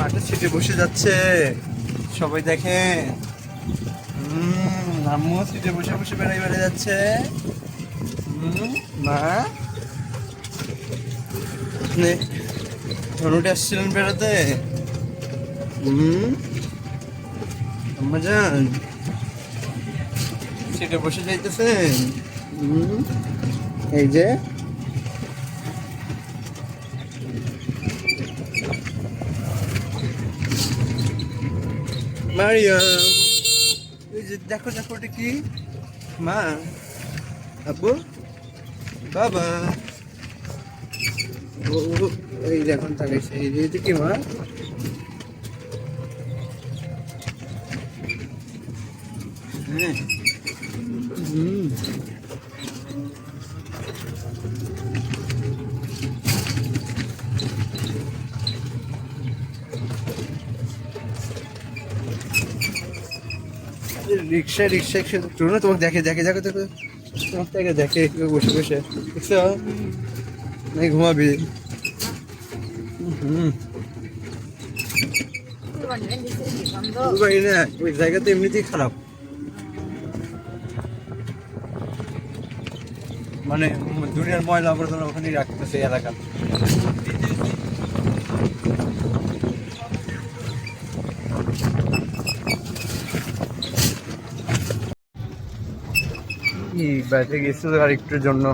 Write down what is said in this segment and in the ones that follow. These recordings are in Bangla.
মাঠে ছিটে বসে যাচ্ছে। সবাই দেখে হুম আম্মু সিটে বসে বসে বেড়াই বেড়ে যাচ্ছে। মা। আপনি ধনুটে আসছিলেন বেড়াতে? হুম আম্মা যান সিটে বসে যাইতেছেন? এই যে। মারিয়াম এই যে দেখো দেখো ওটা কি? মা, আব্বু, বাবা। ও, এই যে এখন তাকাইছে এই যে কি মা? হ্যাঁ হুম রিক্সা রিক্সা রিক্সা চলো না, তোমাকে দেখে দেখে, দেখো দেখো। তোমাকে দেখে দেখে বসে বসে। দেখছ? নাই ঘুমাবি। হুম। ওই জায়গা তো এমনিতেই খারাপ। মানে দুনিয়ার ময়লা আবর্জনা ওখানেই রাখতেছে এলাকা। কি বেঁচে গেছিল আর একটুর জন্য?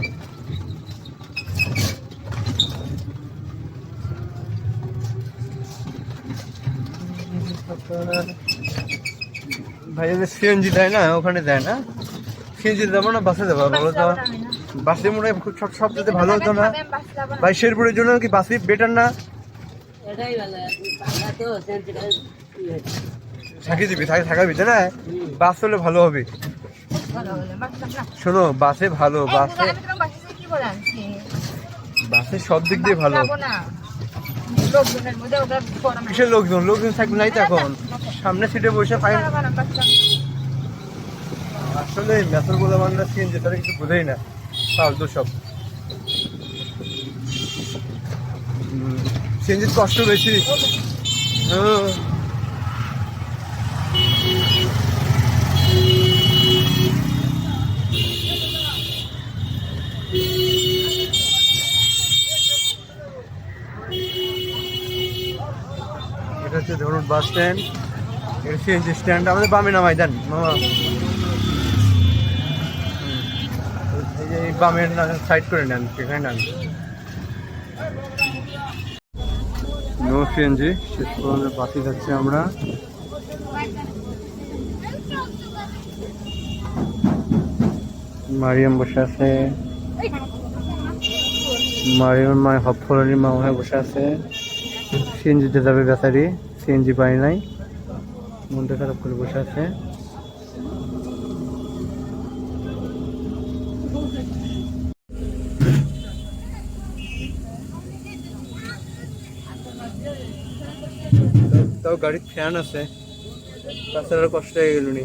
ভাই যে সিএনজি দেয় না ওখানে দেয় না? সিএনজি দেবো না বাসে দেবো বলো তো। বাসে মনে হয় খুব সব সব যদি ভালো হতো না। ভাই শেরপুরের জন্য কি বাসে বেটার না? ভালো থাকি দিবি থাকি থাকাবি তাই না? বাস হলে ভালো হবে। শোনো বাসে ভালো বাসে বাসে সব দিক দিয়ে ভালো। কিসের লোকজন? লোকজন থাকবে নাই তো এখন। সামনে সিটে বসে ফাইন আসলে মেথর বলে বাংলা সিএনজি তারা কিছু বোঝেই না। ফালতু সব। সিএনজির কষ্ট বেশি। হ্যাঁ। এটা হচ্ছে ধরুন বাস স্ট্যান্ড এটা সিএনজি স্ট্যান্ড আমাদের বামে নামাই দেন মামা। এই যে এই বামের সাইড করে নেন, এখানে নেন। নো সিএনজি শেষ পর্যন্ত বাসে যাচ্ছি আমরা। মারিয়াম বসে আছে। মারিয়াম মা হফরনির মা হয়ে বসে আছে। সিএনজিতে যাবে বেচারি সিএনজি পাই নাই। মনটা খারাপ করে বসে আছে। তাও গাড়ির ফ্যান আছে। তাছাড়া কষ্ট হয়ে গেল নি।